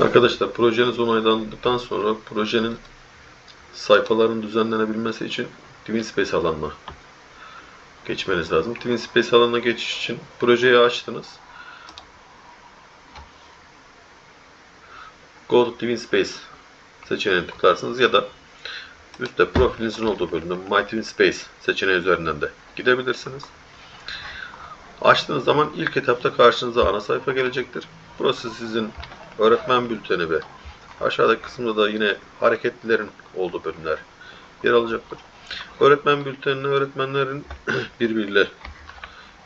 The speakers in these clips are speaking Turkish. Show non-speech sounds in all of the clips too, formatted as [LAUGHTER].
Arkadaşlar projeniz onaylandıktan sonra projenin sayfaların düzenlenebilmesi için TwinSpace alanına geçmeniz lazım. TwinSpace alanına geçiş için projeyi açtınız. Go to TwinSpace seçeneğine tıklarsınız ya da üstte profilinizin olduğu bölümde My TwinSpace seçeneği üzerinden de gidebilirsiniz. Açtığınız zaman ilk etapta karşınıza ana sayfa gelecektir. Burası sizin öğretmen bülteni ve aşağıdaki kısımda da yine hareketlilerin olduğu bölümler yer alacaktır. Öğretmen bültenine öğretmenlerin [CLEARS THROAT] birbiriyle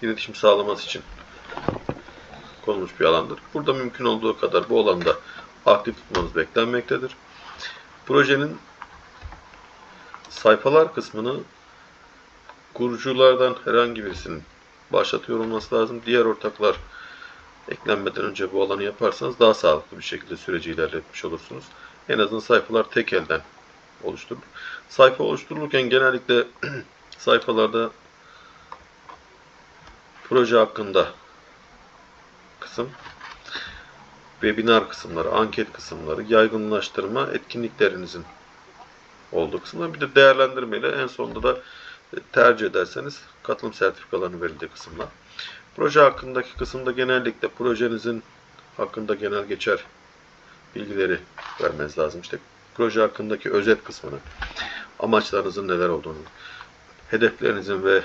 iletişim sağlaması için konulmuş bir alandır. Burada mümkün olduğu kadar bu alanda aktif tutmanız beklenmektedir. Projenin sayfalar kısmını kuruculardan herhangi birisinin başlatıyor olması lazım. Diğer ortaklar eklenmeden önce bu alanı yaparsanız daha sağlıklı bir şekilde süreci ilerletmiş olursunuz. En azından sayfalar tek elden oluşturulur. Sayfa oluşturulurken genellikle [CLEARS THROAT] sayfalarda proje hakkında kısım, webinar kısımları, anket kısımları, yaygınlaştırma, etkinliklerinizin olduğu kısımlar. Bir de değerlendirmeyle en sonunda da tercih ederseniz katılım sertifikalarının verildiği kısımlar. Proje hakkındaki kısımda genellikle projenizin hakkında genel geçer bilgileri vermeniz lazım. İşte proje hakkındaki özet kısmını, amaçlarınızın neler olduğunu, hedeflerinizin ve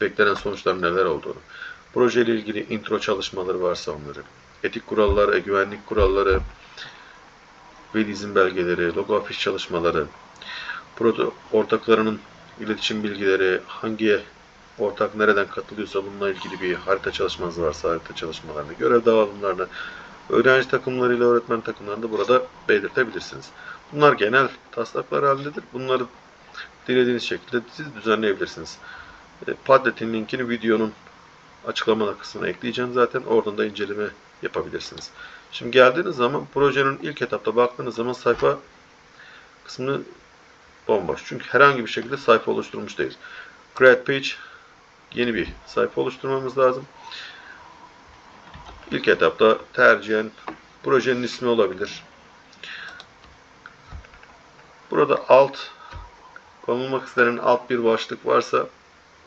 beklenen sonuçların neler olduğunu, proje ile ilgili intro çalışmaları varsa onları, etik kuralları, güvenlik kuralları, veli izin belgeleri, logo afiş çalışmaları, ortaklarının iletişim bilgileri, hangi ortak nereden katılıyorsa bununla ilgili bir harita çalışmanız varsa harita çalışmalarını, görev dağılımlarını, öğrenci takımlarıyla öğretmen takımlarını da burada belirtebilirsiniz. Bunlar genel taslaklar halindedir. Bunları dilediğiniz şekilde siz düzenleyebilirsiniz. E, Padlet'in linkini videonun açıklama kısmına ekleyeceğim zaten. Oradan da inceleme yapabilirsiniz. Şimdi geldiğiniz zaman projenin ilk etapta baktığınız zaman sayfa kısmını bomboş. Çünkü herhangi bir şekilde sayfa oluşturmuş değil. Create page yeni bir sayfa oluşturmamız lazım. İlk etapta tercihen projenin ismi olabilir. Burada alt konulmak istenen alt bir başlık varsa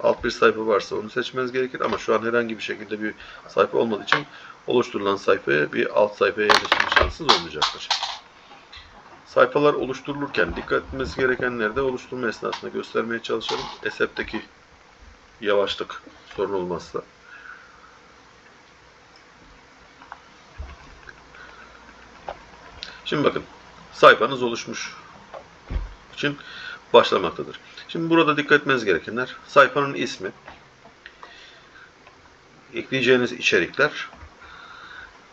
alt bir sayfa varsa onu seçmeniz gerekir ama şu an herhangi bir şekilde bir sayfa olmadığı için oluşturulan sayfaya bir alt sayfaya yerleştirme şansınız olmayacaktır. Sayfalar oluşturulurken dikkat etmesi gerekenleri de oluşturma esnasında göstermeye çalışalım. ESEP'teki yavaşlık sorun olmazsa. Şimdi bakın sayfanız oluşmuş için başlamaktadır. Şimdi burada dikkat etmeniz gerekenler sayfanın ismi, ekleyeceğiniz içerikler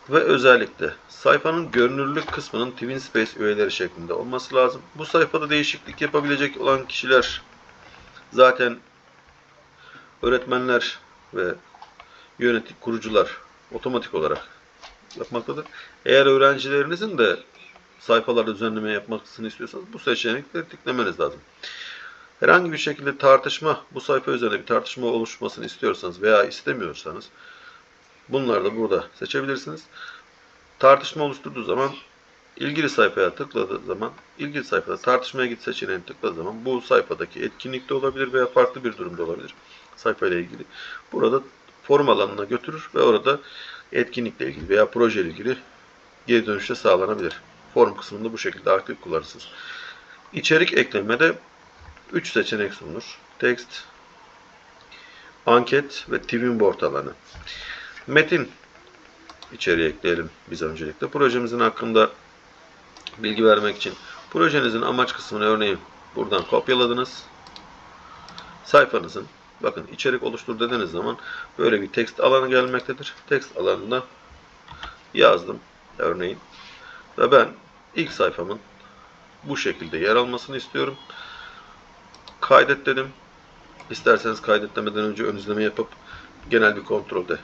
ve özellikle sayfanın görünürlük kısmının TwinSpace üyeleri şeklinde olması lazım. Bu sayfada değişiklik yapabilecek olan kişiler zaten öğretmenler ve yönetim kurucular otomatik olarak yapmaktadır. Eğer öğrencilerinizin de sayfalarda düzenleme yapmasını istiyorsanız bu seçenekleri tıklameniz lazım. Herhangi bir şekilde tartışma, bu sayfa üzerinde bir tartışma oluşmasını istiyorsanız veya istemiyorsanız bunları da burada seçebilirsiniz. Tartışma oluşturduğu zaman ilgili sayfaya tıkladığı zaman ilgili sayfada tartışmaya git seçeneğini tıkladığı zaman bu sayfadaki etkinlikte olabilir veya farklı bir durumda olabilir sayfayla ilgili. Burada forum alanına götürür ve orada etkinlikle ilgili veya proje ile ilgili geri dönüşte sağlanabilir. Forum kısmında bu şekilde aktif kullanırsınız. İçerik eklemede 3 seçenek sunulur. Text, anket ve Twinboard alanı. Metin içeriye ekleyelim biz öncelikle. Projemizin hakkında bilgi vermek için projenizin amaç kısmını örneğin buradan kopyaladınız. Sayfanızın bakın içerik oluştur dediğiniz zaman böyle bir text alanı gelmektedir. Text alanında yazdım örneğin ve ben ilk sayfamın bu şekilde yer almasını istiyorum. Kaydet dedim. İsterseniz kaydetlemeden önce ön izleme yapıp genel bir kontrol de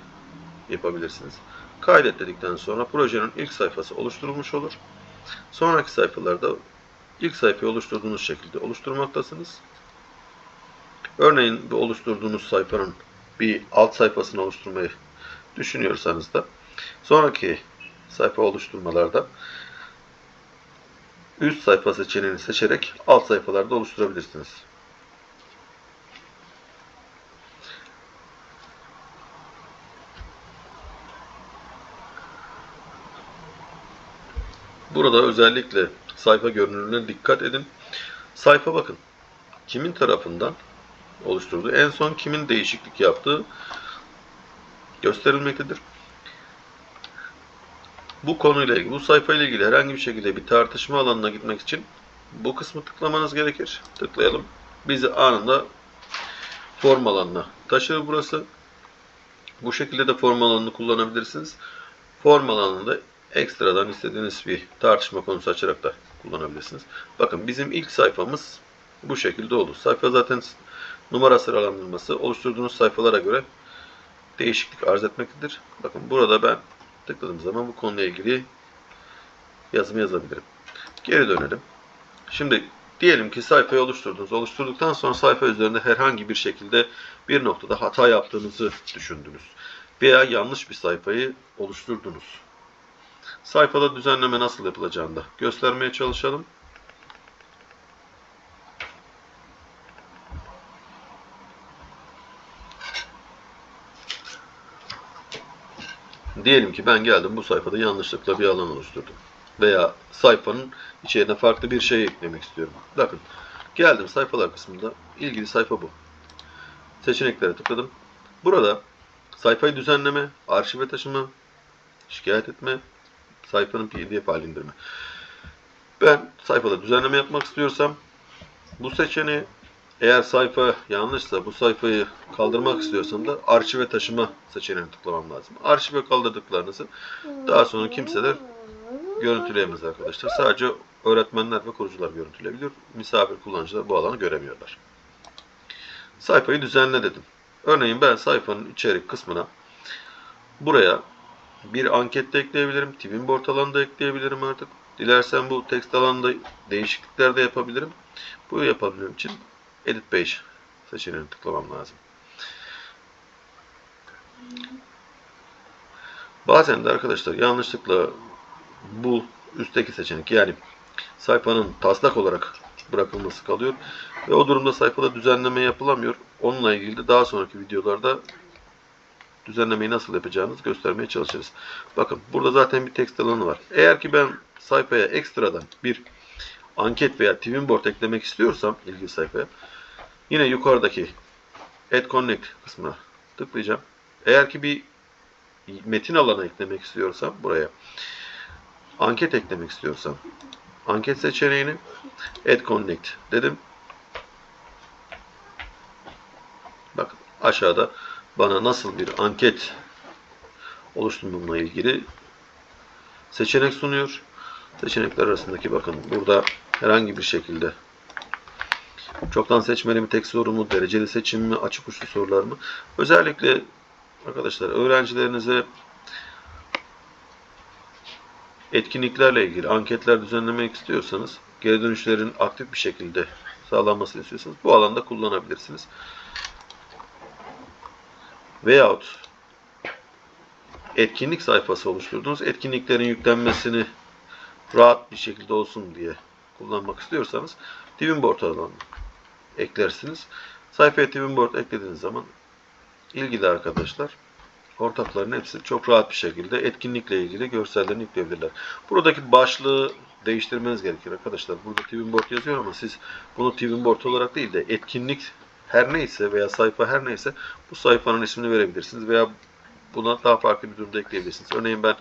yapabilirsiniz. Kaydet dedikten sonra projenin ilk sayfası oluşturulmuş olur. Sonraki sayfalarda ilk sayfayı oluşturduğunuz şekilde oluşturmaktasınız. Örneğin bu oluşturduğunuz sayfanın bir alt sayfasını oluşturmayı düşünüyorsanız da sonraki sayfa oluşturmalarda üst sayfa seçeneğini seçerek alt sayfalarda oluşturabilirsiniz. Burada özellikle sayfa görünümüne dikkat edin. Sayfa bakın. Kimin tarafından oluşturduğu, en son kimin değişiklik yaptığı gösterilmektedir. Bu konuyla ilgili, bu sayfayla ilgili herhangi bir şekilde bir tartışma alanına gitmek için bu kısmı tıklamanız gerekir. Tıklayalım. Bizi anında form alanına taşır burası. Bu şekilde de form alanını kullanabilirsiniz. Form alanında ekstradan istediğiniz bir tartışma konusu açarak da kullanabilirsiniz. Bakın bizim ilk sayfamız bu şekilde oldu. Sayfa zaten numara sıralandırması oluşturduğunuz sayfalara göre değişiklik arz etmektedir. Bakın burada ben tıkladığım zaman bu konuyla ilgili yazımı yazabilirim. Geri dönelim. Şimdi diyelim ki sayfayı oluşturdunuz. Oluşturduktan sonra sayfa üzerinde herhangi bir şekilde bir noktada hata yaptığınızı düşündünüz. Veya yanlış bir sayfayı oluşturdunuz. Sayfada düzenleme nasıl yapılacağını da göstermeye çalışalım. Diyelim ki ben geldim bu sayfada yanlışlıkla bir alan oluşturdum. Veya sayfanın içerisine farklı bir şey eklemek istiyorum. Bakın geldim sayfalar kısmında ilgili sayfa bu. Seçeneklere tıkladım. Burada sayfayı düzenleme, arşive taşıma, şikayet etme, sayfanın pdf hale indirme. Ben sayfada düzenleme yapmak istiyorsam bu seçeneği eğer sayfa yanlışsa bu sayfayı kaldırmak istiyorsam da arşive taşıma seçeneğine tıklamam lazım. Arşive kaldırdıklarınızı daha sonra kimseler görüntüleyemez arkadaşlar. Sadece öğretmenler ve kurucular görüntüleyebilir. Misafir kullanıcılar bu alanı göremiyorlar. Sayfayı düzenle dedim. Örneğin ben sayfanın içerik kısmına buraya bir anket de ekleyebilirim. Twin board alanı da ekleyebilirim artık. Dilersen bu text alanında değişiklikler de yapabilirim. Bu yapabilmem için Edit Page seçeneğine tıklamam lazım. Bazen de arkadaşlar yanlışlıkla bu üstteki seçenek yani sayfanın taslak olarak bırakılması kalıyor ve o durumda sayfada düzenleme yapılamıyor. Onunla ilgili de daha sonraki videolarda düzenlemeyi nasıl yapacağınızı göstermeye çalışırız. Bakın burada zaten bir text alanı var. Eğer ki ben sayfaya ekstradan bir anket veya twin board eklemek istiyorsam ilgili sayfaya yine yukarıdaki Add Connect kısmına tıklayacağım. Eğer ki bir metin alanı eklemek istiyorsam buraya anket eklemek istiyorsam anket seçeneğini Add Connect dedim. Bakın aşağıda bana nasıl bir anket oluşturmamla ilgili seçenek sunuyor. Seçenekler arasındaki bakın burada herhangi bir şekilde çoktan seçmeli mi, tek soru mu, dereceli seçim mi, açık uçlu sorular mı? Özellikle arkadaşlar öğrencilerinize etkinliklerle ilgili anketler düzenlemek istiyorsanız, geri dönüşlerin aktif bir şekilde sağlanmasını istiyorsanız bu alanda kullanabilirsiniz. Veyahut etkinlik sayfası oluşturdunuz. Etkinliklerin yüklenmesini rahat bir şekilde olsun diye kullanmak istiyorsanız Twinboard alanı eklersiniz. Sayfaya Twinboard eklediğiniz zaman ilgili arkadaşlar ortakların hepsi çok rahat bir şekilde etkinlikle ilgili görsellerini yükleyebilirler. Buradaki başlığı değiştirmeniz gerekir arkadaşlar. Burada Twinboard yazıyor ama siz bunu Twinboard olarak değil de etkinlik her neyse veya sayfa her neyse bu sayfanın ismini verebilirsiniz veya buna daha farklı bir durumda ekleyebilirsiniz. Örneğin ben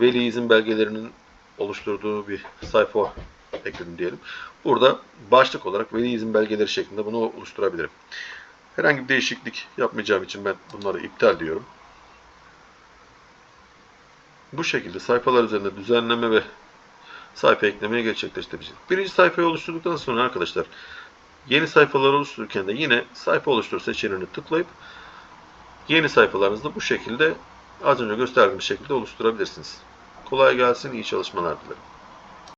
veli izin belgelerinin oluşturduğu bir sayfa ekledim diyelim. Burada başlık olarak veli izin belgeleri şeklinde bunu oluşturabilirim. Herhangi bir değişiklik yapmayacağım için ben bunları iptal diyorum. Bu şekilde sayfalar üzerinde düzenleme ve sayfa eklemeye gerçekleştireceğiz. Birinci sayfayı oluşturduktan sonra arkadaşlar yeni sayfalar oluştururken de yine sayfa oluştur seçeneğini tıklayıp yeni sayfalarınızı bu şekilde az önce gösterdiğim şekilde oluşturabilirsiniz. Kolay gelsin, iyi çalışmalar dilerim.